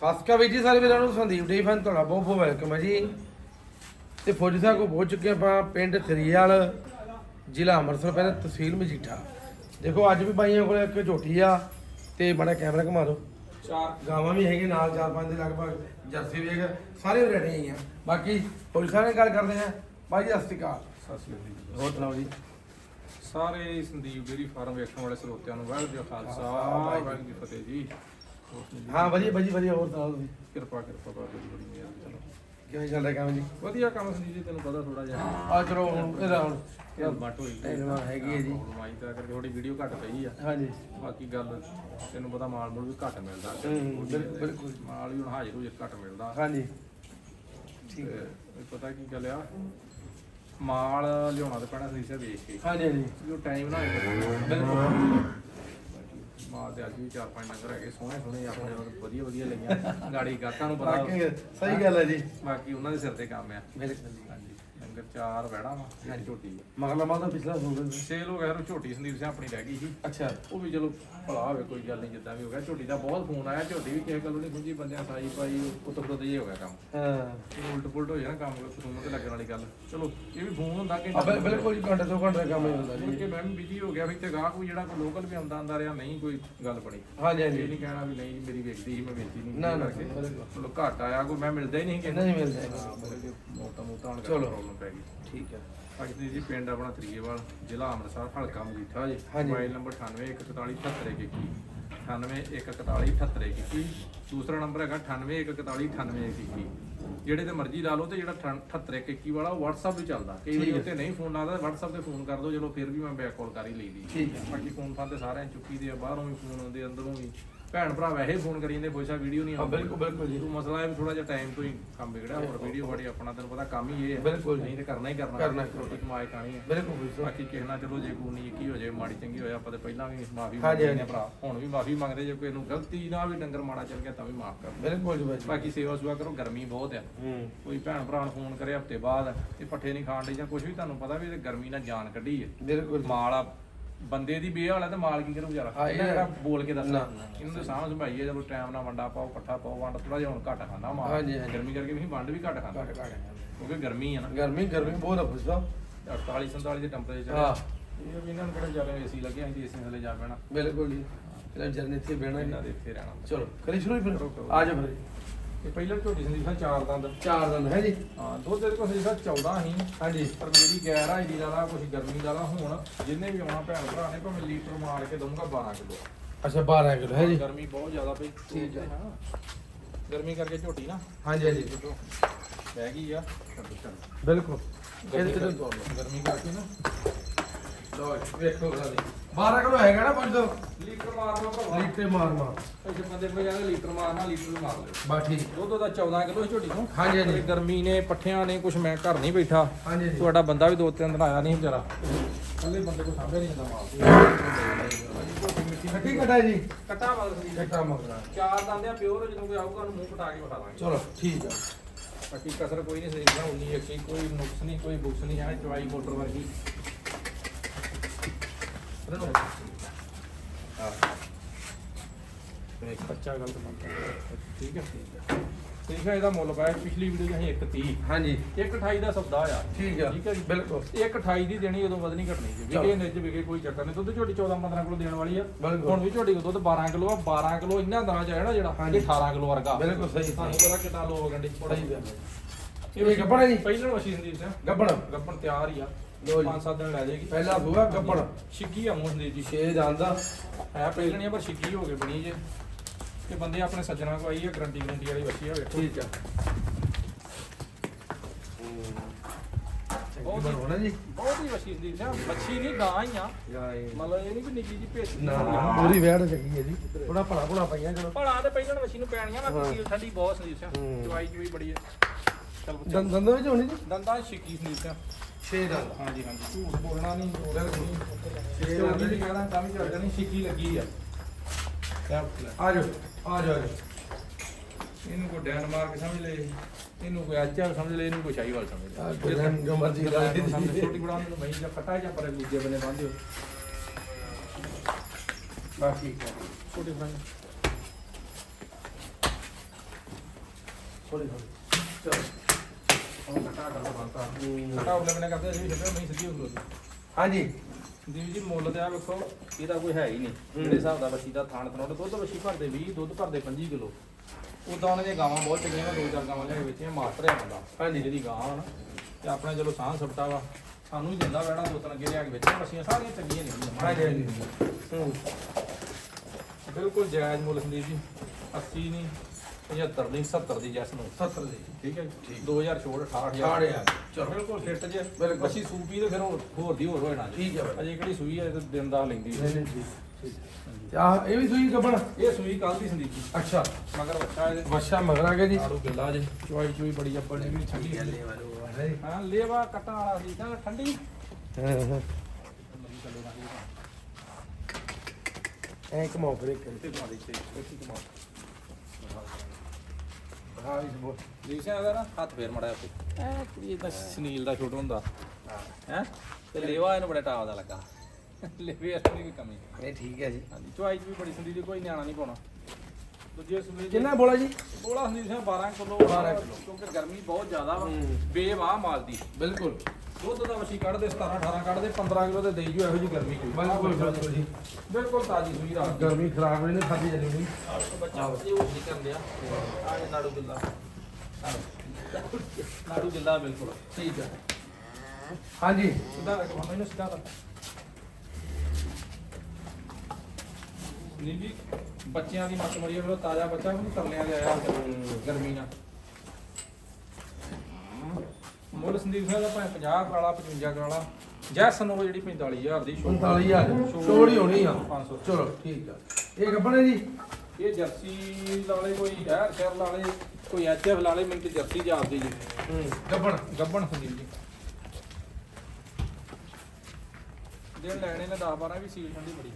ਸਾਸਕਾ ਵੀਰ ਜੀ ਸਾਰੇ ਵੀਰਾਂ ਨੂੰ ਸੰਦੀਪ ਡੇ ਫਨ ਤੁਹਾਡਾ ਬਹੁਤ ਬਹੁਤ ਵੈਲਕਮ ਹੈ ਜੀ। ਤੇ ਫੌਜੀ ਸਾਹਿਬ ਕੋ ਪਹੁੰਚ ਚੁੱਕੇ ਆਪਾਂ ਪਿੰਡ ਥਰੀਵਾਲ ਜ਼ਿਲ੍ਹਾ ਅੰਮ੍ਰਿਤਸਰ ਪੈਂਦਾ ਤਹਿਸੀਲ ਮਜੀਠਾ। ਦੇਖੋ ਅੱਜ ਵੀ ਬਾਈਆਂ ਕੋਲ ਇੱਕ ਝੋਟੀ ਆ ਤੇ ਬੜਾ ਕੈਮਰਾ ਘੁਮਾ ਦਿਓ। ਚਾਰ ਗਾਵਾਂ ਵੀ ਹੈਗੇ ਨਾਲ ਚਾਰ ਪੰਜ ਦੇ ਲਗਭਗ ਜਰਸੀ ਵੀ ਹੈਗਾ ਸਾਰੇ ਵੈਰਾਈਟੀ ਆਈਆਂ ਬਾਕੀ ਫੌਜੀ ਸਾਹਿਬ ਨਾਲ ਗੱਲ ਕਰਦੇ ਆ ਬਾਈ ਜੀ ਸਤਿ ਸ਼੍ਰੀ ਅਕਾਲ। ਸਤਿ ਸ਼੍ਰੀ ਅਕਾਲ ਜੀ। ਹੋਰ ਸੁਣਾਓ ਜੀ? ਸਾਰੇ ਸੰਦੀਪ ਡੇਰੀ ਫਾਰਮ ਵੇਖਣ ਵਾਲੇ ਸਰੋਤਿਆਂ ਨੂੰ ਵਾਹਿਗੁਰੂ ਜੀ ਕਾ ਖਾਲਸਾ ਵਾਹਿਗੁਰੂ। ਜੀ ਕੀ ਫਤਿਹ ਜੀ। ਹਾਂ ਵਧੀਆ ਵਧੀਆ ਵਧੀਆ ਹੋਰ ਸੁਣਾਓ ਤੁਸੀਂ? ਕਿਰਪਾ ਕਿਰਪਾ ਬਾਬਾ ਜੀ ਬੜੀ ਮਿਹਰ ਚਲੋ। ਕਿਵੇਂ ਚੱਲ ਰਿਹਾ ਕੰਮ ਜੀ? ਵਧੀਆ ਕੰਮ ਸੰਦੀਪ ਜੀ ਤੈਨੂੰ ਪਤਾ ਥੋੜਾ ਜਿਹਾ। ਆ ਚਲੋ ਹੁਣ ਇਹਦਾ ਹੁਣ ਇਹ ਮਟ ਹੋਈ ਤਾਂ ਹੈਗੀ ਹੈ ਜੀ। ਮਾਈ ਤਾਂ ਕਰਕੇ ਥੋੜੀ ਵੀਡੀਓ ਘੱਟ ਪਈ ਆ। ਹਾਂਜੀ। ਬਾਕੀ ਗੱਲ ਤੈਨੂੰ ਪਤਾ ਮਾਲ ਮੂਲ ਵੀ ਘੱਟ ਮਿਲਦਾ। ਬਿਲਕੁਲ। ਮਾਲ ਵੀ ਹੁਣ ਹਾਜ਼ਰ ਹੋ ਘੱਟ ਮਿਲਦਾ। ਹਾਂਜੀ। ਠੀਕ ਹੈ ਪਤਾ ਕੀ ਗੱਲ ਆ? ਮਾਲ ਲਿਆਉਣਾ ਤੇ ਪੈਣਾ ਸਹੀ ਸੇ ਵੇਖ ਕੇ। ਹਾਂਜੀ ਹਾਂਜੀ। ਜੋ ਟਾਈਮ ਨਾ ਬਿਲਕੁਲ। ਮਾਲ ਤੇ ਅੱਜ ਵੀ ਚਾਰ ਪੰਜ ਡੰਗਰ ਹੈਗੇ ਸੋਹਣੇ ਸੋਹਣੇ ਆਪਣੇ ਕੋਲ ਵਧੀਆ ਵਧੀਆ ਲਈਆਂ। ਗਾੜੀ ਗਾਤਾਂ ਨੂੰ ਪਤਾ ਬਾਕੀ ਸਹੀ ਗੱਲ ਹੈ ਜੀ। ਬਾਕੀ ਉਹਨਾਂ ਦੇ ਸਿਰ ਤੇ ਕੰਮ ਆ। ਬਿਲਕੁਲ ਜੀ। ਡੰਗਰ ਚਾਰ ਵੜਾ ਵਾ ਝੋਟੀ ਆ। ਮਗਲਾ ਮਾਲ ਦਾ ਪਿਛਲਾ ਸੁਣ ਸੇਲ ਹੋ ਗਿਆ ਉਹ ਝੋਟੀ ਸੰਦੀਪ ਸਿੰਘ ਆਪਣੀ ਰਹਿ ਗਈ ਸੀ। ਅੱਛਾ। ਉਹ ਵੀ ਚਲੋ ਭਲਾ ਹੋਵੇ ਕੋਈ ਗੱਲ ਨਹੀਂ ਜਿੱਦਾਂ ਵੀ ਹੋ ਗਿਆ। ਝੋਟੀ ਦਾ ਬਹੁਤ ਫੋਨ ਆਇਆ ਝੋਟੀ ਵੀ ਕਿਸੇ ਗੱਲੋਂ ਨਹੀਂ ਪੁੱਜੀ ਬੰਦਿਆਂ ਸਾਈ ਪਾਈ ਪੁੱਤ ਪੁੱਤ ਜੇ ਹੋ ਗਿਆ ਕੰਮ। ਹਾਂ। ਉਲਟ ਪੁਲਟ ਹੋ ਜਾਣਾ ਕੰਮ ਕਸੂਮਤ ਤੇ ਲੱਗਣ ਵਾਲੀ ਗੱਲ। ਚਲੋ ਇਹ ਵੀ ਫੋਨ ਹੁੰਦਾ ਕਿ ਬਿਲ- ਬਿਲਕੁਲ ਜੀ ਘੰਟੇ ਦੋ ਘੰਟੇ ਦਾ ਕੰਮ ਹੀ ਹੁੰਦਾ ਜੀ। ਕੇ ਮੈਂ ਵੀ ਬਿਜ਼ੀ ਹੋ ਗਿਆ ਵੀ ਤੇ ਗਾਹ ਕੋਈ ਜਿਹੜਾ ਕੋਈ ਲੋਕਲ ਵੀ ਆਉਂਦਾ ਆਂਦਾ ਰਿਹਾ ਨਹੀਂ ਕੋਈ ਗੱਲ ਬਣੀ। ਹਾਂਜੀ ਇਹ ਹਾਂਜੀ ਨਹੀਂ ਕਹਿਣਾ ਵੀ ਨਹੀਂ ਮੇਰੀ ਵੇਚਦੀ ਸੀ ਮੈਂ ਵੇਚੀ ਨਹੀਂ ਨਾ, ਨਾ, ਕਰਕੇ। ਬਿਲਕੁਲ। ਚਲੋ ਘਾਟ ਆਇਆ ਕੋਈ ਮੈਂ ਮਿਲਦਾ ਹੀ ਨਹੀਂ ਕਿਸੇ ਨਹੀਂ ਮਿਲਦਾ। ਮੋਟਾ ਮੋਟਾ ਹੁਣ ਚਲੋ। ਪੈ ਗਈ। ਠੀਕ ਹੈ। ਅਜਦੀ ਜੀ ਪਿੰਡ ਆਪਣਾ ਤਰੀਏਵਾਲ ਜ਼ਿਲ੍ਹਾ ਅੰਮ੍ਰਿਤਸਰ ਹਲਕਾ ਮਜੀਠਾ ਜੀ। ਹਾਂਜੀ। ਮੋਬਾਈਲ ਨੰਬਰ 98144781 98144781 ਦੂਸਰਾ ਨੰਬਰ ਹੈਗਾ 9814489821 ਜਿਹੜੇ ਤੇ ਮਰਜ਼ੀ ਲਾ ਲਓ ਤੇ ਜਿਹੜਾ 7821 ਵਾਲਾ ਉਹ WhatsApp ਵੀ ਚੱਲਦਾ। ਕਈ ਵਾਰੀ। ਉੱਤੇ ਨਹੀਂ ਫੋਨ ਲੱਗਦਾ WhatsApp ਤੇ ਫੋਨ ਕਰ ਦਿਓ ਚਲੋ ਫਿਰ ਵੀ ਮੈਂ ਬੈਕ ਕਾਲ ਕਰ ਹੀ ਲਈਦੀ। ਠੀਕ ਹੈ। ਬਾਕੀ ਫੋਨ ਫਾਨ ਤੇ ਸਾਰਿਆਂ ਨੇ ਚੁੱਕੀ ਦੇ ਆ ਬਾਹਰੋਂ ਵੀ ਫੋਨ ਆਉਂਦੇ ਅੰਦਰੋਂ ਵੀ। ਭੈਣ ਭਰਾ ਵੈਸੇ ਫੋਨ ਕਰੀ ਜਾਂਦੇ ਪੁੱਛਾ ਵੀਡੀਓ ਨਹੀਂ ਹਾਂ ਆਉਂਦੀ। ਬਿਲਕੁਲ ਬਿਲਕੁਲ ਜੀ। ਉਹ ਮਸਲਾ ਹੈ ਵੀ ਥੋੜਾ ਜਿਹਾ ਟਾਈਮ ਤੋਂ ਹੀ ਕੰਮ ਵਿਗੜਿਆ ਹੋਰ ਵੀਡੀਓ ਬੜੀ ਆਪਣਾ ਤੈਨੂੰ ਪਤਾ ਕੰਮ ਹੀ ਇਹ ਹੈ। ਬਿਲਕੁਲ। ਨਹੀਂ ਤੇ ਕਰਨਾ ਹੀ ਕਰਨਾ ਕਰਨਾ ਹੀ ਰੋਟੀ ਕਮਾਏ ਖਾਣੀ ਹੈ। ਬਿਲਕੁਲ ਬਿਲਕੁਲ। ਬਾਕੀ ਕਿਸੇ ਨਾਲ ਚਲੋ ਜੇ ਕੋਈ ਨਹੀਂ ਕੀ ਹੋ ਜਾਏ ਮਾੜੀ ਚੰਗੀ ਹੋਇਆ ਆਪਾਂ ਤੇ ਪਹਿਲਾਂ ਵੀ ਮਾਫੀ ਹਾਂਜੀ, ਮੰਗਦੇ ਹਾਂਜੀ। ਭਰਾ। ਹੁਣ ਵੀ ਮਾਫੀ ਮੰਗਦੇ ਜੇ ਕੋਈ ਨੂੰ ਗਲਤੀ ਨਾਲ ਵੀ ਡੰਗਰ ਮਾੜਾ ਚੱਲ ਗਿਆ ਤਾਂ ਵੀ ਮਾਫ ਕਰ ਬਿਲਕੁਲ ਜੀ ਬਾਈ ਬਾਕੀ ਸੇਵਾ ਸੁਆ ਕਰੋ ਗਰਮੀ ਬਹੁਤ ਆ। ਹੂੰ। ਕੋਈ ਭੈਣ ਭਰਾ ਨੂੰ ਫੋਨ ਕਰੇ ਹਫ਼ਤੇ ਬਾਅਦ ਇਹ ਪੱਠੇ ਨਹੀਂ ਖਾਣ ਦੇ ਜਾਂ ਕੁਝ ਵੀ ਤੁਹਾਨੂੰ ਪਤਾ ਵੀ ਇਹ ਗਰਮੀ ਨਾਲ ਜਾਨ ਕੱਢੀ ਹੈ। ਬਿਲਕੁਲ ਮਾਲ ਆ ਬੰਦੇ ਦੀ ਬੇਹ ਵਾਲਾ ਤੇ ਮਾਲ ਕੀ ਕਰੂ ਵਿਚਾਰਾ ਹਾਂ, ਇਹ ਇਹਨਾਂ ਜਿਹੜਾ ਬੋਲ ਕੇ ਦੱਸਣਾ ਨਾ, ਨਾ, ਇਹਨੂੰ ਤਾਂ ਸਾਂਭ ਸੰਭਾਈਏ ਜਦੋਂ ਟਾਈਮ ਨਾਲ ਵੰਡਾ ਪਾਓ ਇਕੱਠਾ ਪਾਓ ਵੰਡ ਥੋੜਾ ਜਿਹਾ ਹੁਣ ਘੱਟ ਖਾਂਦਾ ਮਾਲ। ਗਰਮੀ ਕਰਕੇ ਵੀ ਵੰਡ ਵੀ ਘੱਟ ਖਾਂਦਾ। ਕਿਉਂਕਿ ਗਰਮੀ ਆ ਨਾ। ਗਰਮੀ ਗਰਮੀ ਬਹੁਤ ਆ ਪੁੱਛਦਾ। 48 47 ਦੇ ਟੈਂਪਰੇਚਰ ਹਾਂ। ਇਹ ਵੀ ਇਹਨਾਂ ਨੂੰ ਕਿਹੜਾ ਜ਼ਿਆਦਾ ਏਸੀ ਲੱਗਿਆ ਅਸੀਂ ਏਸੀ ਥੱਲੇ ਜਾ ਪੈਣਾ। ਬਿਲਕੁਲ ਜੀ। ਇਹਦਾ ਜਰਨੀ ਇੱਥੇ ਬਹਿਣਾ ਇਹਨਾਂ ਦੇ ਇੱਥੇ ਰਹਿਣਾ। ਚਲੋ ਕਰੀ ਸ਼ੁਰੂ ਫਿਰ। ਕਰੋ, ਕਰੋ। ਆ ਜਾ ਫਿਰ। ਇਹ ਪਹਿਲਾਂ ਝੋਟੀ ਸੰਦੀਪ ਸਾਹਿਬ ਚਾਰ ਦੰਦ। ਚਾਰ ਦਿਨ ਹੈ ਜੀ। ਹਾਂ ਦੁੱਧ ਦੇ ਕੋਲ ਸੰਦੀਪ ਸਾਹਿਬ 14 ਸੀ। ਹਾਂਜੀ। ਪਰ ਮੇਰੀ ਗੈਰ ਹਾਜ਼ਰੀ ਦਾ ਲਾ ਕੁਝ ਗਰਮੀ ਦਾ ਲਾ ਹੁਣ ਜਿੰਨੇ ਵੀ ਆਉਣਾ ਭੈਣ ਭਰਾ ਨੇ ਭਾਵੇਂ ਲੀਟਰ ਮਾਰ ਕੇ ਦਊਂਗਾ 12 ਕਿਲੋ। ਅੱਛਾ 12 ਕਿਲੋ ਹੈ ਜੀ। ਗਰਮੀ ਬਹੁਤ ਜ਼ਿਆਦਾ ਪਈ। ਠੀਕ ਹੈ। ਹਾਂ। ਗਰਮੀ ਕਰਕੇ ਝੋਟੀ ਨਾ। ਹਾਂਜੀ ਹਾਂਜੀ। ਬਹਿ ਗਈ ਆ। ਬਿਲਕੁਲ। ਗਰਮੀ ਇਹਦੇ ਤੇ ਕਰਕੇ- ਗਰਮੀ ਕਰਕੇ ਨਾ। ਲੋ ਵੇਖੋ ਗਾਲੀ 12 ਕਿਲੋ ਹੈਗਾ ਨਾ ਪੰਜ ਲੀਟਰ ਮਾਰ ਲਓ ਭਰਾ ਲੀਟਰ ਮਾਰ ਮਾਰ ਇਹ ਬੰਦੇ ਕੋਲ ਜਾਂਦੇ ਲੀਟਰ ਮਾਰਨਾ ਲੀਟਰ ਮਾਰ ਲਿਓ। ਬਾ ਠੀਕ। ਦੁੱਧ ਦਾ 14 ਕਿਲੋ ਝੋਟੀ ਤੋਂ। ਹਾਂਜੀ ਹਾਂਜੀ। ਗਰਮੀ ਨੇ ਪੱਠਿਆਂ ਨੇ ਕੁਝ ਮੈਂ ਘਰ ਨਹੀਂ ਬੈਠਾ। ਹਾਂਜੀ ਤੁਹਾਡਾ ਬੰਦਾ ਵੀ ਦੋ ਤਿੰਨ ਦਿਨ ਆਇਆ ਨਹੀਂ ਵਿਚਾਰਾ। ਕੱਲੇ ਬੰਦੇ ਕੋ ਸਾਂਭਿਆ ਨਹੀਂ ਜਾਂਦਾ ਮਾਲ। ਖੱਟੀ ਕਟਾ ਜੀ। ਕਟਾ ਮਗਰ ਸੀ। ਕੱਟਾ ਮਗਰਾ ਚਾਰ ਦੰਦਿਆਂ ਪਿਓਰ ਜਦੋਂ ਕੋਈ ਆਊਗਾ ਉਹਨੂੰ ਮੂੰਹ ਪਟਾ ਕੇ ਬਿਠਾ ਦਾਂਗੇ। ਚਲੋ ਠੀਕ ਆ। ਬਾਕੀ ਕਸਰ ਕੋਈ ਨਹੀਂ ਸਰੀਰ ਦਾ ਉਨੀ ਅੱਛੀ ਕੋਈ ਨੁਕਸ ਨਹੀਂ ਕੋਈ ਬੁਕਸ ਨਹੀਂ ਹੈ ਚਵਾਈ ਮੋਟਰ ਵਰਗੀ। ਬੱਚਾ ਗਲਤ ਮੰਨਦਾ ਠੀਕ ਹੈ ਠੀਕ ਹੈ। ਇਹਦਾ ਮੁੱਲ ਪਾਇਆ ਪਿਛਲੀ ਵੀਡੀਓ 'ਚ ਅਸੀਂ 130 ਹਾਂਜੀ। 128 ਦਾ ਸੌਦਾ ਆ। ਠੀਕ ਆ। ਠੀਕ ਹੈ ਜੀ। ਬਿਲਕੁਲ। 128 ਦੀ ਦੇਣੀ ਉਦੋਂ ਵਧਣੀ ਘਟਣੀ ਜੀ। ਵਿਕੇ ਨਿੱਜ ਵਿਕੇ ਕੋਈ ਚੱਕਰ ਨਹੀਂ। ਦੁੱਧ ਝੋਟੀ 14 15 ਕਿਲੋ ਦੇਣ ਵਾਲੀ ਆ। ਹੁਣ ਵੀ ਝੋਟੀ ਦੁੱਧ 12 ਕਿਲੋ ਆ। 12 ਕਿਲੋ ਇੰਨਾ ਦਰਾਂ ਚ ਆਇਆ ਨਾ ਜਿਹੜਾ ਹਾਂਜੀ। ਇਹ 18 ਕਿਲੋ ਵਰਗਾ। ਬਿਲਕੁਲ ਸਹੀ। ਤੁਹਾਨੂੰ ਪਤਾ ਕਿੰਨਾ ਲੋ ਗੰਢੀ ਸਹੀ ਗੱਲ ਹੈ। ਇਹ ਇਹ ਗੱਭਣ ਹੈ ਜੀ? ਪਹਿਲਾਂ ਵਸ਼ੀ ਸੰਦੀਪ ਸਿੰਘ ਗੱਬੜ ਗੱਪਣ ਤਿਆਰ ਹੀ ਆ। ਲੋ ਜੀ। ਪੰਜ ਸੱਤ ਦਿਨ ਲੈ ਜਾਏਗੀ। ਪਹਿਲਾ ਸੂਆ ਗੱਬੜ ਛਿੱਕੀ ਆ ਮੂੰਹ ਸੰਦੀਪ ਜੀ। ਛੇ ਜਾਂਦਾ ਹੈ ਪਹਿਲਣੀ ਆ ਪਰ ਛਿੱਕੀ ਹੋ ਕੇ ਬਣੀ ਜੇ। ਤੇ ਬੰਦੇ ਆਪਣੇ ਸੱਜਣਾ ਕੋ ਆਈ ਆ ਗਰੰਟੀ ਗਰੰਟੀ ਵਾਲੀ ਵਸ਼ੀ ਆ ਵੇਖੋ। ਠੀਕ ਆ। ਬਹੁਤ ਬਹੁਤ ਹੋਣਾ ਜੀ। ਬਹੁਤ ਹੀ ਵਸ਼ੀ ਸੰਦੀਪ ਸਿੰਘ ਮੱਛੀ ਨਹੀਂ ਗਾਂ ਹੀ ਆ। ਮਤਲਬ ਇਹ ਨਹੀਂ ਕਿ ਨਿੱਕੀ ਜੀ ਭੇਸ ਨਾ। ਪੂਰੀ ਵੈੜ ਚੱਕੀ ਹੈ ਜੀ। ਥੋੜਾ ਭਲਾ ਭਲਾ ਪਈਆਂ ਚਲੋ। ਭਲਾ ਤੇ ਪਹਿਲਾਂ ਵਸ਼ੀ ਨੂੰ ਪੈਣੀਆਂ ਨਾ ਹਾਂ। ਸੀਲ ਠੰਡੀ ਬਹੁਤ ਸੰਦੀਪ ਸਿੰਘ ਹੂੰ। ਚਵਾਈ ਚੁਈ ਬੜੀ ਹੈ। ਚਲ ਪੁੱਤ। ਦੰਦ ਦੰਦ ਵਿੱਚ ਹੋਣੀ ਜੀ? ਦੰਦਾਂ ਛਿੱਕੀ ਸੰਦੀਪ ਸਿੰਘ ਛੇ ਦੰਦ। ਹਾਂਜੀ ਹਾਂਜੀ। ਝੂਠ ਬੋਲਣਾ ਨਹੀਂ ਬੋਲਣਾ ਨਹੀਂ। ਛੇ ਚੋਰੀ ਦੰਦ। ਵੀ ਜੀ। ਕਹਦਾ ਤਾਂ ਵੀ ਚੱਲ ਜਾਣੀ ਛਿੱਕੀ ਲੱਗੀ ਆ। ਕਿਆ ਆ ਜਾਓ ਆ ਜਾਓ ਆ ਜਾਓ। ਇਹਨੂੰ ਕੋਈ ਡੈਨ ਮਾਰ ਕੇ ਸਮਝ ਲੈ ਇਹਨੂੰ ਕੋਈ ਆਚਾ ਸਮਝ ਲੈ ਇਹਨੂੰ ਕੋਈ ਸ਼ਾਹੀਵਾਲ ਸਮਝ ਆ ਲੈ ਗੁਰਾਂ ਜੋ ਮਰਜ਼ੀ ਲਾ ਦੇ ਸਮਝ ਛੋਟੀ ਬੜਾ ਨੂੰ ਮਹੀਂ ਜਾਂ ਕਟਾ ਜਾਂ ਪਰ ਦੂਜੇ ਬੰਨੇ ਬੰਨ੍ਹ ਦਿਓ। ਬਾਕੀ ਛੋਟੀ ਬਣਾ ਹੌਲੀ ਹੌਲੀ ਚਲੋ। ਕਰਦੇ ਅਸੀਂ ਛੱਡਿਆ ਨਹੀਂ ਸਿੱਧੀ ਹਾਂਜੀ। ਦੀਦੀ ਜੀ ਮੁੱਲ ਤੇ ਆ ਵੇਖੋ ਇਹਦਾ ਕੋਈ ਹੈ ਹੀ ਨਹੀਂ। ਜਿਹੜੇ ਹਿਸਾਬ ਦਾ ਬੱਚੀ ਦਾ ਥਾਣ ਥਣੋਂ ਦੁੱਧ ਬੱਚੀ ਭਰਦੇ 20 ਦੁੱਧ ਭਰਦੇ 25 ਕਿਲੋ। ਉਦਾਂ ਉਹਨਾਂ ਦੀਆਂ ਗਾਵਾਂ ਬਹੁਤ ਚੰਗੀਆਂ ਵਾ ਦੋ ਚਾਰ ਗਾਵਾਂ ਲੈ ਕੇ ਵੇਚੀਆਂ ਮਾਸਟਰ ਹੈ ਬੰਦਾ ਹਾਂਜੀ ਜਿਹਦੀ ਗਾਂ ਨਾ ਤੇ ਆਪਣਾ ਚਲੋ ਸਾਹ ਸਪਟਾ ਵਾ। ਸਾਨੂੰ ਹੀ ਦਿੰਦਾ ਬੈਣਾ ਦੋ ਤਿੰਨ ਅੱਗੇ ਲਿਆ ਕੇ ਵੇਚੀਆਂ ਬੱਚੀਆਂ ਸਾਰੀਆਂ ਚੰਗੀਆਂ ਨਿਕਲੀਆਂ ਹਾਂਜੀ ਹਾਂਜੀ ਬਿਲਕੁਲ ਜਾਇਜ਼ ਮੁੱਲ ਸੰਦੀਪ ਜੀ 80 ਨਹੀਂ। 75 ਨਹੀਂ 70 ਦੀ ਜੈਸ ਨੂੰ। 70 ਦੀ। ਠੀਕ ਹੈ ਜੀ? 2000 ਛੋੜ 68000 ਛਾੜ ਯਾਰ ਚਲੋ। ਬਿਲਕੁਲ ਫਿੱਟ ਜੇ। ਬਿਲਕੁਲ। ਅਸੀਂ ਸੂਪੀ ਤੇ ਫਿਰ ਹੋਰ ਹੋਰ ਦੀ ਹੋਰ ਹੋਣਾ ਜੀ। ਠੀਕ ਹੈ ਅਜੇ ਕਿਹੜੀ ਸੂਈ ਹੈ ਇਹ ਤਾਂ ਦਿਨ ਦਾ ਲੈਂਦੀ ਹੈ। ਨਹੀਂ ਨਹੀਂ ਠੀਕ ਠੀਕ। ਆ ਇਹ ਵੀ ਸੂਈ ਗੱਬਣ ਇਹ ਸੂਈ ਕੱਲ ਦੀ ਸੰਦੀਪ ਜੀ। ਅੱਛਾ। ਮਗਰ ਬੱਚਾ ਇਹਦੇ। ਵਸ਼ਾ ਮਗਰਾ ਕੇ ਜੀ। ਆੜੂ ਬਿੱਲਾ ਜੇ। ਚੁਆਈ ਚੁਈ ਬੜੀ ਅੱਪੜ ਜੀ ਵੀ ਠੰਡੀ। ਗੱਲੇ ਹੈ ਹਾਂ। ਲੇਵਾ ਕੱਟਣ ਵਾਲਾ ਸੀ ਤਾਂ ਠੰਡੀ। ਐ ਕਮਾਓ ਫਿਰ ਇੱਕ। ਤੇ ਪਾ ਦੇ ਤੇ ਇੱਥੇ ਕਮਾ ਹਾਂ ਇਸ ਬੋ ਦੇਖਿਆ ਇਹਦਾ ਨਾ ਹੱਥ ਫੇਰ ਮੜਿਆ ਉੱਤੇ ਐ ਇਹ ਤਾਂ ਸਨੀਲ ਦਾ ਛੋਟ ਹੁੰਦਾ ਹੈ ਤੇ ਲੇਵਾ ਇਹਨੂੰ ਬੜਾ ਟਾਪ ਦਾ ਲੱਗਾ ਲੇਵੇ ਅਸਲੀ ਵੀ ਕਮੀ ਨਹੀਂ ਠੀਕ ਹੈ ਜੀ ਹਾਂਜੀ ਚੁਆਈ ਚ ਵੀ ਬੜੀ ਦੀ ਕੋਈ ਨਿਆਣਾ ਨਹੀਂ ਪਾਉਣਾ ਦੂਜੇ ਕਿੰਨਾ ਬੋਲਾ ਜੀ ਬੋਲਾ ਸੰਦੀਪ ਸਿੰਘ 12 ਕਿਲੋ 12 ਕਿਲੋ। ਕਿਉਂਕਿ ਗਰਮੀ ਬਹੁਤ ਜ਼ਿਆਦਾ ਵਾ। ਬੇਵਾਹ ਮਾਲ ਦੀ ਬਿਲਕੁਲ ਦੁੱਧ ਦਾ ਵਸ਼ੀ ਕੱਢਦੇ 17 18 ਕੱਢਦੇ 15 ਕਿਲੋ ਤੇ ਦੇਈ ਜੋ ਇਹੋ ਜੀ ਗਰਮੀ ਕੋਈ ਬਿਲਕੁਲ ਬਿਲਕੁਲ ਜੀ। ਬਿਲਕੁਲ ਤਾਜੀ ਸੂਈ ਰਾਤ ਦੀ। ਗਰਮੀ ਖਰਾਬ ਹੋਈ ਨੇ ਖਾਦੀ ਜਾਂਦੀ ਨਹੀਂ ਬੱਚਾ ਇਹ ਉਹ ਨਹੀਂ ਕਰਦੇ ਆ ਆ ਇਹ ਨਾੜੂ ਗਿੱਲਾ। ਬਿਲਕੁਲ। ਠੀਕ ਹੈ ਹਾਂਜੀ। ਸਿੱਧਾ ਰੱਖ ਮੰਮੀ ਨੂੰ ਸਿੱਧਾ ਰੱਖ ਨੀਲੀ ਬੱਚਿਆਂ ਦੀ ਮੱਤ ਮਰੀ ਉਹ ਤਾਜ਼ਾ ਬੱਚਾ ਉਹਨੂੰ ਤਰਲਿਆਂ ਦੇ ਆਇਆ ਗਰਮੀ ਨਾਲ। ਮੁੱਲ ਸੰਦੀਪ ਸਿੰਘ ਦਾ ਭਾਵੇਂ 50 ਕਰਾਲਾ 55 ਕਰਾਲਾ ਜੈਸਨ ਉਹ ਜਿਹੜੀ 45000 ਦੀ ਛੋਟ 45000 ਛੋੜ ਹੀ ਹੋਣੀ ਆ। 500 ਚਲੋ ਠੀਕ ਆ। ਇਹ ਗੱਬਣੇ ਜੀ? ਇਹ ਜਰਸੀ ਲਾਲੇ ਕੋਈ ਸ਼ਹਿਰ ਸ਼ਹਿਰ ਲਾਲੇ ਕੋਈ ਐਚਐਫ ਲਾਲੇ ਮੈਨੂੰ ਤੇ ਜਰਸੀ ਜਾਪਦੀ ਜੀ। ਹੂੰ ਗੱਬਣ। ਗੱਬਣ ਸੰਦੀਪ ਜੀ। ਜੇ ਲੈਣੇ ਨੇ 10 12 ਵੀ ਸੀਲ ਠੰਡੀ ਬੜੀ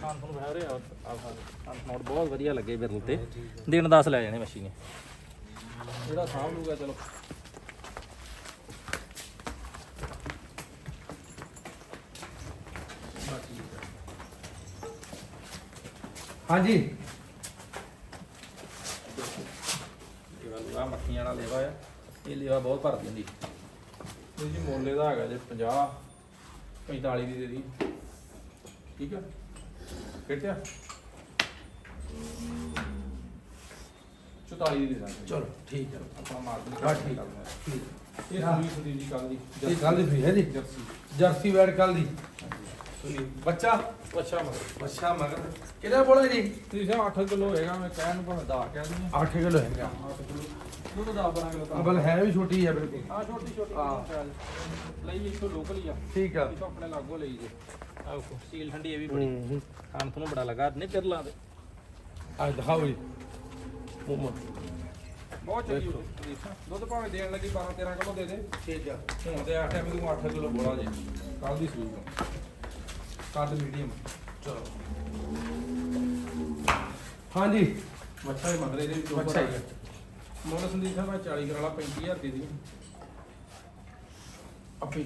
ਖਾਨ ਨੂੰ ਬਹਿ ਰਿਹਾ ਆ ਖਾਨ ਨੋਟ ਬਹੁਤ ਵਧੀਆ ਲੱਗੇ ਬਿਰਲ ਤੇ। ਦਿਨ 10 ਲੈ ਜਾਣੇ ਮੱਛੀ ਨੇ ਜਿਹੜਾ ਸਾਂਭ ਲੂਗਾ ਚਲੋ। ਹਾਂਜੀ। ਲੇਵਾ ਲੂਆ ਮੱਖੀਆਂ ਵਾਲਾ ਲੇਵਾ ਆ। ਇਹ ਲੇਵਾ ਬਹੁਤ ਭਰ ਦਿੰਦੀ। ਇਹ ਜੀ ਮੋਲੇ ਦਾ ਹੈਗਾ ਜੇ 50 45 ਦੀ ਦੇ ਦੀ। ਠੀਕ ਆ? ਕਿੱਥੇ 44 ਦੀ ਦੇ ਦਾਂਗੇ। ਚਲੋ ਠੀਕ ਹੈ ਆਪਾਂ ਮਾਰਕੀਟ ਬਸ ਠੀਕ ਇਹ ਠੀਕ ਸੂਈ ਸੰਦੀਪ ਜੀ ਕੱਲ ਦੀ ਇਹ ਕੱਲ ਦੀ ਫ੍ਰੀ ਹੈ ਜੀ? ਜਰਸੀ। ਜਰਸੀ ਵੈੜ ਕੱਲ ਦੀ। ਬੱਚਾ? ਅੱਛਾ ਮਗਰ। ਬੱਚਾ ਮਗਰ। ਕਿਹੜਾ ਬੋਲਾ ਜੀ? ਤੁਸੀਂ 8 ਕਿਲੋ ਹੋਏਗਾ ਮੈਂ ਕਹਿਣ ਨੂੰ ਭਾਵੇਂ 10 ਕਹਿ ਦਿੰਦੀ 8 ਕਿਲੋ ਹੈਗਾ। ਦੁੱਧ 10 12 ਕਿਲੋ ਤਾਂ। ਅਬਲ ਹੈ ਵੀ ਛੋਟੀ ਹੈ ਬਿਲਕੁਲ। ਆ ਛੋਟੀ ਛੋਟੀ। ਹਾਂ। ਲਈ ਇੱਥੋਂ ਲੋਕਲ ਹੀ ਆ। ਠੀਕ ਆ। ਇੱਥੋਂ ਆਪਣੇ ਲਾਗੋਂ ਲਈ ਜੇ। ਆਹ ਸੀਲ ਠੰਡੀ ਇਹ ਵੀ ਬੜੀ। ਖਾਣ ਤੁਹਾਨੂੰ ਬੜਾ ਲੱਗਾ ਨਹੀਂ ਪਿਰਲਾਂ ਦੇ। ਆ ਦਿਖਾਓ ਜੀ। ਮੋਮੋ ਬਹੁਤ ਚੰਗੀ ਦੁੱਧ ਭਾਵੇਂ ਦੇਣ ਲੱਗੀ 12 13 ਕਿਲੋ ਦੇ ਦੇ। ਠੀਕ ਆ। ਹੁਣ ਤੇ 8 ਐਮ ਨੂੰ 8 ਕਿਲੋ ਬੋਲਾ ਜੇ। ਕੱਲ ਦੀ ਸੂਈ ਕੱਦ ਮੀਡੀਅਮ ਚਲੋ। ਹਾਂਜੀ। ਮੱਛਾ ਹੀ ਮਗਰੇ ਦੇ ਵਿੱਚ ਅੱਛਾ ਜੀ ਮੁੱਲ ਸੰਦੀਪ ਸਾਹਿਬ ਮੈਂ 40 ਕਰਾਲਾ 35000 ਦੀ ਦੀ ਆਪੀ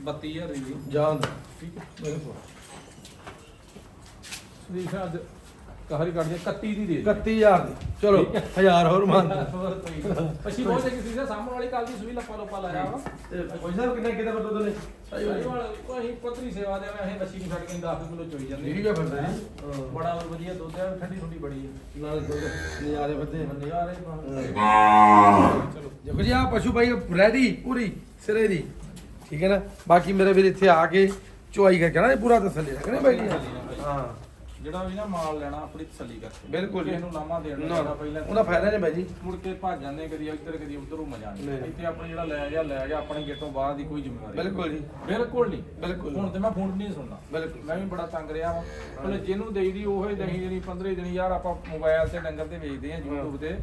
32000 ਦੀ ਦੀ ਜਾਨ ਦਾ ਠੀਕ ਹੈ। ਮੇਰੇ ਕੋਲ। ਸੰਦੀਪ ਸਾਹਿਬ ਅੱਜ ਕਹਾਰੀ ਕੱਢ ਦੇ 31 ਦੀ ਦੇ ਦੇ 31000 ਦੀ। ਚਲੋ 1000 ਹੋਰ ਮੰਨ ਅਸੀਂ ਬਹੁਤ ਚੰਗੀ ਸੀ ਸਾਹਮਣੇ ਵਾਲੀ ਕੱਲ ਦੀ ਸੂਈ ਲੱਪਾ ਲੋਪਾ ਲਾਇਆ ਵਾ। ਕੋਈ ਸਾਹਿਬ ਕਿੰਨੇ ਕਿਤੇ ਬਤੋ ਨੇ? ਸਹੀ ਵਾਲਾ ਅਸੀਂ ਪਤਰੀ ਸੇਵਾ ਦੇ ਅਸੀਂ ਬੱਚੀ ਨੂੰ ਛੱਡ ਕੇ 10 ਕਿਲੋ ਚੋਈ ਜਾਂਦੇ ਠੀਕ ਹੈ ਫਿਰ ਤਾਂ। ਜੀ ਬੜਾ ਵਧੀਆ ਦੁੱਧ ਹੈ ਠੰਡੀ ਠੰਡੀ ਬੜੀ ਹੈ ਨਾਲ ਨਜ਼ਾਰੇ ਬੱਦੇ ਬੰਦੇ ਆ ਰਹੇ ਚਲੋ। ਦੇਖੋ ਜੀ ਆ ਪਸ਼ੂ ਭਾਈ ਰੈਡੀ ਪੂਰੀ ਸਿਰੇ ਦੀ। ਠੀਕ ਹੈ ਨਾ? ਬਾਕੀ ਮੇਰੇ ਵੀਰ ਇੱਥੇ ਆ ਕੇ ਚੁਆਈ ਕਰਕੇ ਨਾ ਇਹ ਪੂਰਾ ਤਸੱਲੀ ਰੱਖਣੇ ਬਾਈ ਜੀ। ਹਾਂ। ਜਿਹੜਾ ਵੀ ਨਾ ਮਾਲ ਲੈਣਾ ਆਪਣੀ ਤਸੱਲੀ ਕਰਕੇ। ਬਿਲਕੁਲ ਜੀ। ਕਿਸੇ ਨੂੰ ਲਾਮਾ ਦੇਣ ਨਾ ਪਹਿਲਾਂ ਉਹਦਾ ਫਾਇਦਾ ਨਹੀਂ ਬਾਈ ਜੀ। ਮੁੜ ਕੇ ਭੱਜ ਜਾਂਦੇ ਕਦੀ ਇੱਧਰ ਕਦੀ ਉੱਧਰ ਉਹ ਮਜ਼ਾ ਨਹੀਂ। ਨਹੀਂ ਇੱਥੇ ਆਪਣੇ ਜਿਹੜਾ ਲੈ ਗਿਆ ਲੈ ਗਿਆ ਆਪਣੇ ਗੇਟੋਂ ਬਾਹਰ ਦੀ ਕੋਈ ਜ਼ਿੰਮੇਵਾਰੀ ਬਿਲਕੁਲ ਜੀ। ਬਿਲਕੁਲ ਨਹੀਂ। ਬਿਲਕੁਲ। ਹੁਣ ਤੇ ਮੈਂ ਫੋਨ ਨਹੀਂ ਸੁਣਦਾ। ਬਿਲਕੁਲ। ਮੈਂ ਵੀ ਬੜਾ ਤੰਗ ਰਿਹਾ ਵਾਂ। ਉਹਨੇ ਜਿਹਨੂੰ ਦੇਈਦੀ ਉਹੀ ਦਹੀਂ ਦੇਣੀ 15 ਦਿਨ ਯਾਰ ਆਪਾਂ ਮੋਬਾਈਲ ਤੇ ਡੰਗਰ ਤੇ ਵੇਚਦੇ ਆ YouTube ਤੇ।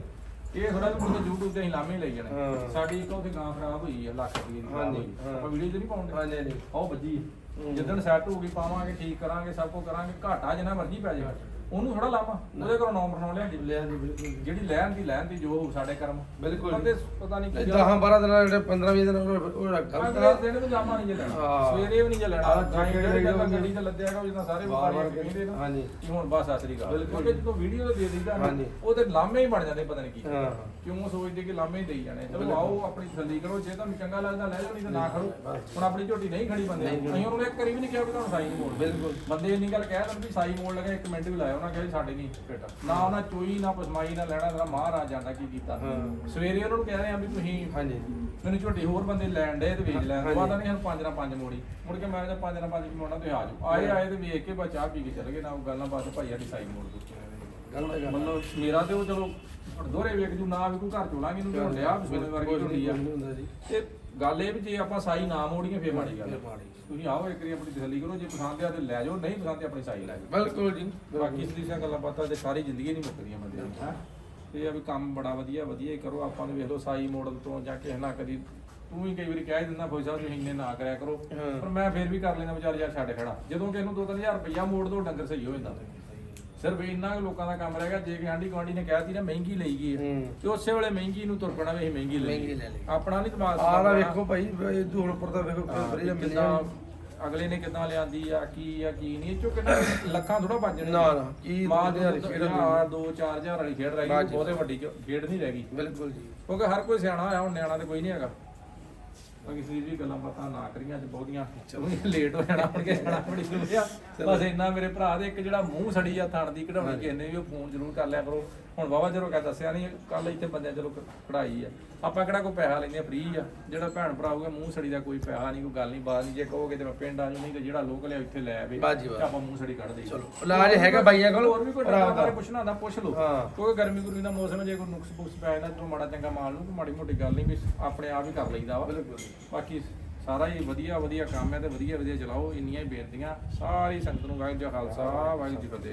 ਇਹ ਥੋੜਾ ਵੀ ਮੁੰਡੇ YouTube ਤੇ ਅਸੀਂ ਲਾਮੇ ਲਈ ਜਾਣੇ। ਹਾਂ। ਸਾਡੀ ਇੱਕ ਉਹਦੀ ਗਾਂ ਖਰਾਬ ਹੋਈ ਆ ਲੱਖ ਰੁਪਏ ਦੀ। ਖਰਾਬ ਹਾਂਜੀ, ਹੋਈ ਹਾਂ। ਆਪਾਂ ਵੀਡੀਓ ਤੇ ਨਹੀਂ ਪਾਉਂਦੇ। ਹਾਂਜੀ ਹਾਂਜੀ। ਉਹ ਵੱਜੀ। ਹੂੰ। ਜਿੱਦਣ ਸੈੱਟ ਹੋ ਗਈ ਪਾਵਾਂਗੇ, ਠੀਕ ਕਰਾਂਗੇ, ਸਭ ਕੁਝ ਕਰਾਂਗੇ, ਘਾਟਾ ਜਿੰਨਾ ਮਰਜ਼ੀ ਪੈ ਜਾਵੇ ਉਹਨੂੰ ਥੋੜਾ ਲਾਵਾਂ। ਉਹਦੇ ਘਰੋਂ ਨੌਂ ਬਣਾਉ ਲਿਆਂਦੀ। ਲਿਆ ਜੀ। ਬਿਲਕੁਲ ਜਿਹੜੀ ਲੈਣ ਦੀ ਲੈਣ ਦੀ ਜੋ ਹੋਊ ਸਾਡੇ ਕਰਮ। ਬਿਲਕੁਲ ਬੰਦੇ ਪਤਾ ਨਹੀਂ ਕੀ 10 12 ਦਿਨਾਂ ਜਿਹੜੇ 15 20 ਦਿਨ ਉਹ ਉਹ ਰੱਖ ਅਗਲੇ ਦਿਨ ਵੀ ਜਾਮਾ ਨਹੀਂ ਜੇ ਲੈਣਾ। ਹਾਂ। ਸਵੇਰੇ ਵੀ ਨਹੀਂ ਜੇ ਲੈਣਾ। ਆਹ ਗਾਈ ਜਿਹੜੇ ਗੱਡੀ ਤੇ ਲੱਦਿਆ ਹੈਗਾ ਜਿੱਦਾਂ ਸਾਰੇ ਵਾਰ ਵਪਾਰੀ ਕਹਿੰਦੇ ਨਾ। ਹਾਂਜੀ। ਕਿ ਹੁਣ ਬਸ ਅਸਰੀ ਗੱਲ ਬਿਲਕੁਲ। ਕਿਉਂਕਿ ਜਦੋਂ ਵੀਡੀਓ ਦੇ ਨਾ ਹਾਂਜੀ। ਉਹ ਤੇ ਲਾਮੇ ਹੀ ਬਣ ਜਾਂਦੇ ਪਤਾ ਨਹੀਂ ਕੀ ਹਾਂ। ਕਿਉਂ ਸੋਚਦੇ ਕਿ ਲਾਮੇ ਹੀ ਦੇਈ ਜਾਣੇ। ਚਲੋ। ਆਓ ਆਪਣੀ ਤਸੱਲੀ ਕਰੋ। ਜੇ ਤੁਹਾਨੂੰ ਚੰਗਾ ਲੱਗਦਾ ਲੈ ਲਓ ਨਹੀਂ ਤਾਂ ਨਾ ਖੜੋ। ਹੁਣ ਆਪਣੀ ਝੋਟੀ ਨਹੀਂ ਖੜੀ ਬੰਦੇ। ਅਸੀਂ ਉਹਨੂੰ ਇੱਕ ਵਾਰੀ ਵੀ ਨਹੀਂ ਕਿਹਾ ਵੀ ਤੁਹਾਨੂੰ ਸਾਈ ਮੋੜ ਬਿਲਕੁਲ। ਬੰਦੇ ਇੰਨੀ ਗੱਲ ਕਹਿ ਵੀ ਸਾਈ ਮੋੜ ਲਗਾ ਇੱਕ ਮਿੰਟ ਵੀ ਲਾਇਆ ਉਹਨਾਂ ਕਿਹਾ ਜੀ ਸਾਡੇ ਨਹੀਂ ਫਿੱਟ ਨਾ ਉਹਨਾਂ ਚੋਈ ਨਾ ਪਸਮਾਈ ਨਾ ਲੈਣਾ ਤੇਰਾ ਮਹਾਰਾਜ ਜਾਂਦਾ ਕੀ ਕੀਤਾ। ਹਾਂ। ਸਵੇਰੇ ਉਹਨਾਂ ਨੂੰ ਕਹਿ ਰਹੇ ਆ ਵੀ ਤੁਸੀਂ ਹਾਂਜੀ। ਮੈਨੂੰ ਝੋਟੀ ਹੋਰ ਬੰਦੇ ਲੈਣ ਡੇ ਤੇ ਵੇਚ ਲੈਣ। ਤੋਂ ਬਾਅਦ ਨਹੀਂ ਸਾਨੂੰ ਪੰਜ ਨਾ ਪੰਜ ਮੋੜੀ। ਮੁੜ ਕੇ ਮੈਂ ਜਦ ਪੰਜ ਨਾ ਪੰਜ ਮੋੜਨਾ ਤੇ ਆ ਜਾਓ। ਆਏ ਆਏ ਤੇ ਵੇਖ ਕੇ ਬਸ ਚਾਹ ਪੀ ਕੇ ਚਲੇ ਗਏ। ਨਾ ਉਹ ਗੱਲਾਂ ਬਾਤ ਭਾਈ ਸਾਡੀ ਸਾਈ ਮੋੜ ਦਿੱਤੀ। ਗੱਲ ਹੈ ਗੱਲ ਮਤਲਬ ਮੇਰਾ ਤੇ ਉਹ ਚਲੋ ਦੋਰੇ ਵੇਖ ਜੂ ਨਾ ਵੀ ਕੋਈ ਘਰ ਚੋਲਾਂਗੇ ਨੂੰ ਝੋਲ ਲਿਆ ਵੀ ਸੋਨੇ ਵਰਗੀ ਝੋਟੀ ਆ। ਤੇ ਗੱਲ ਇਹ ਵੀ ਜੇ ਆਪਾਂ ਸਾਈ ਨਾ ਮੋੜੀਏ ਫੇਰ ਮਾੜੀ ਗੱਲ। ਤੁਸੀਂ ਆਓ ਇੱਕ ਵਾਰੀ ਆਪਣੀ ਤਸੱਲੀ ਕਰੋ ਜੇ ਪਸੰਦ ਆ ਤੇ ਲੈ ਜਾਓ ਨਹੀਂ ਪਸੰਦ ਤੇ ਆਪਣੀ ਸਾਈ ਲੈ ਜਾਓ। ਬਿਲਕੁਲ ਜੀ। ਬਾਕੀ ਸਲੀਸਾਂ ਗੱਲਾਂ ਬਾਤਾਂ ਤੇ ਸਾਰੀ ਜ਼ਿੰਦਗੀ ਨਹੀਂ ਮੁੱਕਦੀਆਂ ਬੰਦੇ ਦੀ ਹੈਂ। ਇਹ ਆ ਵੀ ਕੰਮ ਬੜਾ ਵਧੀਆ ਵਧੀਆ ਹੀ ਕਰੋ। ਆਪਾਂ ਨੂੰ ਵੇਖ ਲਓ ਸਾਈ ਮੋਡਲ ਤੋਂ ਜਾਂ ਕਿਸੇ ਨਾਲ ਕਦੀ ਤੂੰ ਵੀ ਕਈ ਵਾਰੀ ਕਹਿ ਦਿੰਦਾ ਫੌਜ ਸਾਹਿਬ ਤੁਸੀਂ ਇੰਨੇ ਨਾ ਕਰਿਆ ਕਰੋ। ਪਰ ਮੈਂ ਫੇਰ ਵੀ ਕਰ ਲੈਂਦਾ ਵਿਚਾਰ ਯਾਰ ਛੱਡ ਖੜਾ। ਜਦੋਂ ਕਿ ਇਹਨੂੰ 2-3000 ਰੁਪਇਆ ਮੋੜ ਦੋ ਡੰਗਰ ਸਹੀ ਹੋ ਜਾਂਦਾ। ਸਿਰਫ ਇੰਨਾ ਕੁ ਲੋਕਾਂ ਦਾ ਕੰਮ ਰਹਿ ਗਿਆ ਜੇ ਕਿ ਆਂਢੀ ਗੁਆਂਢੀ ਨੇ ਕਹਿਤੀ ਨਾ ਮਹਿੰਗੀ ਲਈ ਗਈ ਹੈ ਹੂੰ ਤੇ ਉਸੇ ਵੇਲੇ ਮਹਿੰਗੀ ਨੂੰ ਤੁਰ ਪੈਣਾ ਵੀ ਅਸੀਂ ਮਹਿੰਗੀ ਲੈ ਮਹਿੰਗੀ ਲਈ ਲੈ ਲਈ। ਆਪਣਾ ਨਹੀਂ ਦਿਮਾਗ ਆਹ ਨਾ। ਵੇਖੋ ਭਾਈ ਇਹ ਉੱਪਰ ਦਾ ਵੇਖੋ ਵਧੀਆ ਕਿੱਦਾਂ ਮਿਲਦਾ ਅਗਲੇ ਨੇ ਕਿਦਾਂ ਲਿਆਂਦੀ ਆ ਕੀ ਆ ਕੀ ਨਹੀਂ ਇਹ ਚੋਂ ਕਿੰਨਾ ਲੱਖਾਂ ਥੋੜਾ ਬਚਣੇ ਨਾ, ਨਾ, ਕੀ ਮਾਂ ਦੋ ਹਜ਼ਾਰ ਦੋ ਖੇਡ ਹੁੰਦੀ। ਹਜ਼ਾਰ, ਦੋ 4000 ਵਾਲੀ ਖੇਡ ਰਹਿ ਚ। ਬਹੁਤੇ ਵੱਡੀ ਚ ਖੇਡ ਨਹੀਂ ਰਹਿ ਗਈ ਬਿਲਕੁਲ ਜੀ ਕਿਉਂਕਿ ਹਰ ਕੋਈ ਸਿਆਣਾ ਹੋਇਆ ਹੁਣ ਨਿਆਣਾ ਤੇ ਕੋਈ ਨਹੀਂ ਹੈਗਾ ਬਾਕੀ ਸਰੀਰ ਵੀ ਗੱਲਾਂ ਬਾਤਾਂ ਨਾ ਕਰੀਆਂ ਅੱਜ ਬਹੁਤੀਆਂ ਲੇਟ ਹੋ ਜਾਣਾ ਹੁਣ ਕੇ ਜਾਣਾ ਬੜੀ ਦੂਰ ਆ ਬਸ ਇੰਨਾ ਮੇਰੇ ਭਰਾ ਦੇ ਇੱਕ ਜਿਹੜਾ ਮੂੰਹ ਸੜੀ ਆ ਥਣ ਦੀ ਕਢਾਉਣੀ ਕਿਸੇ ਨੇ ਵੀ ਉਹ ਫੋਨ ਜ਼ਰੂਰ ਕਰ ਲਿਆ ਕਰੋ। ਹੁਣ ਵਾਵਾ ਜਰੋ ਕਹ ਦੱਸਿਆ ਨਹੀਂ ਕੱਲ ਇੱਥੇ ਬੰਦਿਆਂ ਚਲੋ ਕਢਾਈ ਆ। ਆਪਾਂ ਕਿਹੜਾ ਕੋਈ ਪੈਸਾ ਲੈਂਦੇ ਫ੍ਰੀ ਆ। ਜਿਹੜਾ ਭੈਣ ਭਰਾ ਹੋਊਗਾ ਮੂੰਹ ਸੜੀ ਦਾ ਕੋਈ ਪੈਸਾ ਨਹੀਂ ਕੋਈ ਗੱਲ ਨਹੀਂ ਬਾਤ ਨਹੀਂ ਜੇ ਕਹੋਗੇ ਤੇ ਮੈਂ ਪਿੰਡ ਆ ਜੂ ਨਹੀਂ ਤੇ ਜਿਹੜਾ ਲੋਕਲ ਆ ਇੱਥੇ ਲੈ ਆਵੇ। ਬਾਜੀ। ਆਪਾਂ ਮੂੰਹ ਸੜੀ ਕੱਢ ਦੇਈਏ ਚਲੋ ਇਲਾਜ ਹੈਗਾ ਬਾਈਆਂ ਕੋਲ? ਹੋਰ ਵੀ ਕੋਈ ਡਾਕਟਰ ਦਾ। ਬਾਰੇ ਪੁੱਛਣਾ ਹੁੰਦਾ ਪੁੱਛ ਲਓ। ਕਿਉਂਕਿ ਗਰਮੀ ਗੁਰਮੀ ਦਾ ਮੌਸਮ ਜੇ ਕੋਈ ਨੁਕਸ ਬੁਕਸ ਪੈ ਜਾਂਦਾ ਤਾਂ ਮਾੜਾ ਚੰਗਾ ਮਾਲ ਨੂੰ ਕੋਈ ਮਾੜੀ ਮੋਟੀ ਗੱਲ ਨਹੀਂ ਵੀ ਆਪਣੇ ਆਪ ਹੀ ਕਰ ਲਈਦਾ ਵਾ। ਬਿਲਕੁਲ ਬਾਕੀ ਸਾਰਾ ਹੀ ਵਧੀਆ ਵਧੀਆ ਕੰਮ ਹੈ ਤੇ ਵਧੀਆ ਵਧੀਆ ਚਲਾਓ ਇੰਨੀਆਂ ਹੀ ਬੇਨਤੀਆਂ। ਸਾਰੀ ਸੰਗਤ ਨੂੰ ਵਾਹਿਗੁਰੂ ਜੀ ਖਾਲਸਾ ਵਾਹਿਗੁਰੂ ਜੀ ਫਤਿਹ।